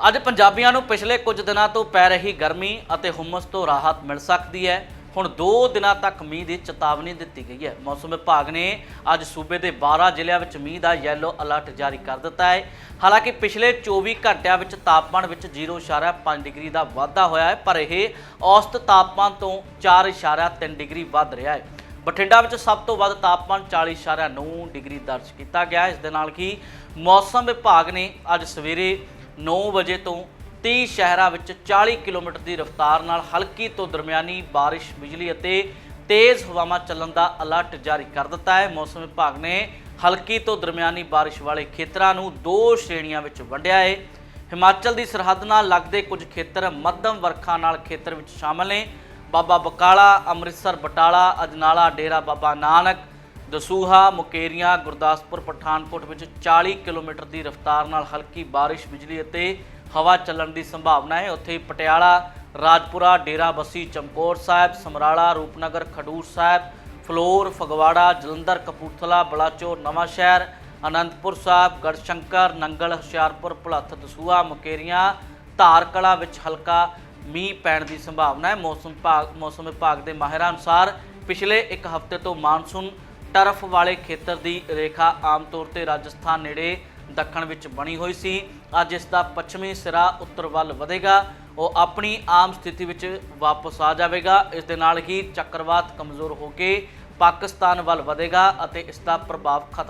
ਅੱਜ ਪੰਜਾਬੀਆਂ ਨੂੰ ਪਿਛਲੇ ਕੁਝ ਦਿਨਾਂ ਤੋਂ ਪੈ ਰਹੀ ਗਰਮੀ ਅਤੇ ਹੁਮਸ ਤੋਂ ਰਾਹਤ ਮਿਲ ਸਕਦੀ ਹੈ। ਹੁਣ 2 ਦਿਨਾਂ ਤੱਕ ਮੀਂਹ ਦੀ ਚੇਤਾਵਨੀ ਦਿੱਤੀ ਗਈ ਹੈ। ਮੌਸਮ ਵਿਭਾਗ ਨੇ ਅੱਜ ਸੂਬੇ ਦੇ 12 ਜ਼ਿਲ੍ਹਿਆਂ ਵਿੱਚ ਮੀਂਹ ਦਾ ਯੈਲੋ ਅਲਰਟ ਜਾਰੀ ਕਰ ਦਿੱਤਾ ਹੈ। ਹਾਲਾਂਕਿ ਪਿਛਲੇ 24 ਘੰਟਿਆਂ ਵਿੱਚ ਤਾਪਮਾਨ ਵਿੱਚ 0.5 ਡਿਗਰੀ ਦਾ ਵਾਧਾ ਹੋਇਆ ਹੈ, ਪਰ ਇਹ ਔਸਤ ਤਾਪਮਾਨ ਤੋਂ 4.3 ਡਿਗਰੀ ਵੱਧ ਰਿਹਾ ਹੈ। ਬਠਿੰਡਾ ਵਿੱਚ ਸਭ ਤੋਂ ਵੱਧ ਤਾਪਮਾਨ 40.9 ਡਿਗਰੀ ਦਰਜ ਕੀਤਾ ਗਿਆ ਇਸ ਦੇ ਨਾਲ ਹੀ ਮੌਸਮ ਵਿਭਾਗ ਨੇ ਅੱਜ ਸਵੇਰੇ 9 ਵਜੇ ਤੋਂ 30 ਸ਼ਹਿਰਾਂ ਵਿੱਚ 40 ਕਿਲੋਮੀਟਰ ਦੀ ਰਫ਼ਤਾਰ ਨਾਲ ਹਲਕੀ ਤੋਂ ਦਰਮਿਆਨੀ ਬਾਰਿਸ਼, ਬਿਜਲੀ ਅਤੇ ਤੇਜ਼ ਹਵਾਵਾਂ ਚੱਲਣ ਦਾ ਅਲਰਟ ਜਾਰੀ ਕਰ ਦਿੱਤਾ ਹੈ। ਮੌਸਮ ਵਿਭਾਗ ਨੇ ਹਲਕੀ ਤੋਂ ਦਰਮਿਆਨੀ ਬਾਰਿਸ਼ ਵਾਲੇ ਖੇਤਰਾਂ ਨੂੰ ਦੋ ਸ਼੍ਰੇਣੀਆਂ ਵਿੱਚ ਵੰਡਿਆ ਹੈ। ਹਿਮਾਚਲ ਦੀ ਸਰਹੱਦ ਨਾਲ ਲੱਗਦੇ ਕੁਝ ਖੇਤਰ ਮੱਧਮ ਵਰਖਾ ਨਾਲ ਖੇਤਰ ਵਿੱਚ ਸ਼ਾਮਲ ਨੇ। ਬਾਬਾ ਬਕਾਲਾ, ਅੰਮ੍ਰਿਤਸਰ, ਬਟਾਲਾ, ਅਜਨਾਲਾ, ਡੇਰਾ ਬਾਬਾ ਨਾਨਕ ਦਸੂਹਾ, ਮੁਕੇਰੀਆਂ, ਗੁਰਦਾਸਪੁਰ, ਪਠਾਨਕੋਟ ਵਿੱਚ 40 ਕਿਲੋਮੀਟਰ ਦੀ ਰਫ਼ਤਾਰ ਨਾਲ ਹਲਕੀ ਬਾਰਿਸ਼, ਬਿਜਲੀ ਅਤੇ ਹਵਾ ਚੱਲਣ ਦੀ ਸੰਭਾਵਨਾ ਹੈ। ਉੱਥੇ ਪਟਿਆਲਾ, ਰਾਜਪੁਰਾ, ਡੇਰਾ ਬੱਸੀ, ਚਮਕੌਰ ਸਾਹਿਬ, ਸਮਰਾਲਾ, ਰੂਪਨਗਰ, ਖਡੂਰ ਸਾਹਿਬ, ਫਲੋਰ, ਫਗਵਾੜਾ, ਜਲੰਧਰ, ਕਪੂਰਥਲਾ, ਬਲਾਚੌਰ, ਨਵਾਂ ਸ਼ਹਿਰ, ਅਨੰਦਪੁਰ ਸਾਹਿਬ, ਗੜਸ਼ੰਕਰ, ਨੰਗਲ, ਹੁਸ਼ਿਆਰਪੁਰ, ਭੁਲੱਥ, ਦਸੂਹਾ, ਮੁਕੇਰੀਆਂ, ਧਾਰਕਲਾ ਵਿੱਚ ਹਲਕਾ ਮੀਂਹ ਪੈਣ ਦੀ ਸੰਭਾਵਨਾ ਹੈ। ਮੌਸਮ ਵਿਭਾਗ ਮੌਸਮ ਵਿਭਾਗ ਦੇ ਮਾਹਿਰਾਂ ਅਨੁਸਾਰ ਪਿਛਲੇ ਇੱਕ ਹਫ਼ਤੇ ਤੋਂ ਮਾਨਸੂਨ ਟਰਫ ਵਾਲੇ ਖੇਤਰ ਦੀ ਰੇਖਾ ਆਮ ਤੌਰ ਤੇ ਰਾਜਸਥਾਨ ਨੇੜੇ ਦੱਖਣ ਵਿੱਚ ਬਣੀ ਹੋਈ ਸੀ। ਅੱਜ ਇਸ ਦਾ ਪੱਛਮੀ ਸਿਰਾ ਉੱਤਰ ਵੱਲ ਵਧੇਗਾ। ਉਹ ਆਪਣੀ ਆਮ ਸਥਿਤੀ ਵਿੱਚ ਵਾਪਸ ਆ ਜਾਵੇਗਾ। ਇਸ ਦੇ ਨਾਲ ਹੀ ਚੱਕਰਵਾਤ ਕਮਜ਼ੋਰ ਹੋ ਕੇ ਪਾਕਿਸਤਾਨ ਵੱਲ ਵਧੇਗਾ ਅਤੇ ਇਸ ਦਾ ਪ੍ਰਭਾਵ ਖਤਮ